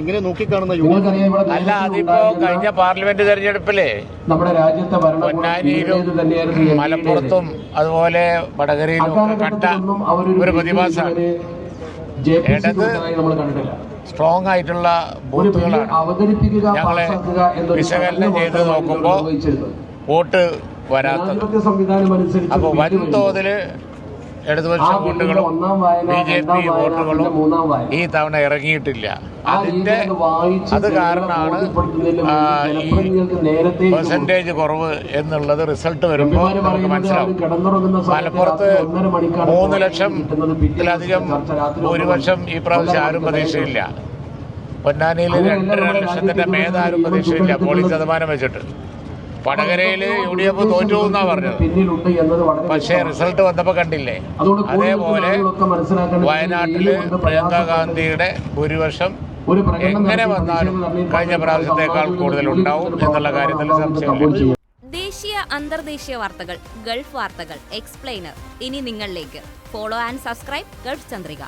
ഇങ്ങനെ നോക്കിക്കാണുന്ന അല്ല അതിപ്പോ കഴിഞ്ഞ പാർലമെന്റ് തെരഞ്ഞെടുപ്പിലെ നമ്മുടെ രാജ്യത്തെ ഭരണകൂടം പൊന്നാനിയിലും മലപ്പുറത്തും അതുപോലെ വടകരയിലും കണ്ട ഒരു പ്രതിഭാസമാണ്. ഇടത് സ്ട്രോങ് ആയിട്ടുള്ള ബൂത്തുകളാണ്. ഞങ്ങളെ വിശകലനം ചെയ്ത് നോക്കുമ്പോ നോക്കുമ്പോൾ വോട്ട് വരാത്തത്. അപ്പൊ അപ്പോൾ വൻതോതിൽ ഇടതുപക്ഷ വോട്ടുകളും ബി ജെ പി വോട്ടുകളും ഈ തവണ ഇറങ്ങിയിട്ടില്ല. അതിന്റെ അത് കാരണമാണ് ഈ പെർസെന്റേജ് കുറവ് എന്നുള്ളത് റിസൾട്ട് വരുമ്പോൾ നമുക്ക് മനസ്സിലാവും. മലപ്പുറത്ത് മൂന്ന് ലക്ഷം ഇതിലധികം ത്തിലധികം ഭൂരിപക്ഷം ഈ പ്രാവശ്യം ആരും പ്രതീക്ഷയില്ല. പൊന്നാനിയിൽ രണ്ടര ലക്ഷത്തിന്റെ മേധാരും പ്രതീക്ഷയില്ല. പോളിംഗ് ശതമാനം വെച്ചിട്ട്. വടകരയിൽ യു ഡി എഫ് തോറ്റു എന്നാ പറഞ്ഞത്. പിന്നിലുണ്ട് എന്നത് വളരെ പക്ഷേ റിസൾട്ട് വന്നപ്പോൾ കണ്ടില്ലേ? അതേപോലെ വയനാട്ടിൽ പ്രിയങ്കാ ഗാന്ധിയുടെ ഭൂരിപക്ഷം എങ്ങനെ വന്നാലും കഴിഞ്ഞ പ്രാവശ്യത്തെക്കാൾ കൂടുതൽ ഉണ്ടാവും എന്നുള്ള കാര്യത്തിൽ സംശയം സംശയമില്ല. ദേശീയ അന്തർദേശീയ വാർത്തകൾ ഗൾഫ് വാർത്തകൾ എക്സ്പ്ലെയിനർ. ഇനി നിങ്ങളിലേക്ക്. Follow and subscribe Gulf Chandrika.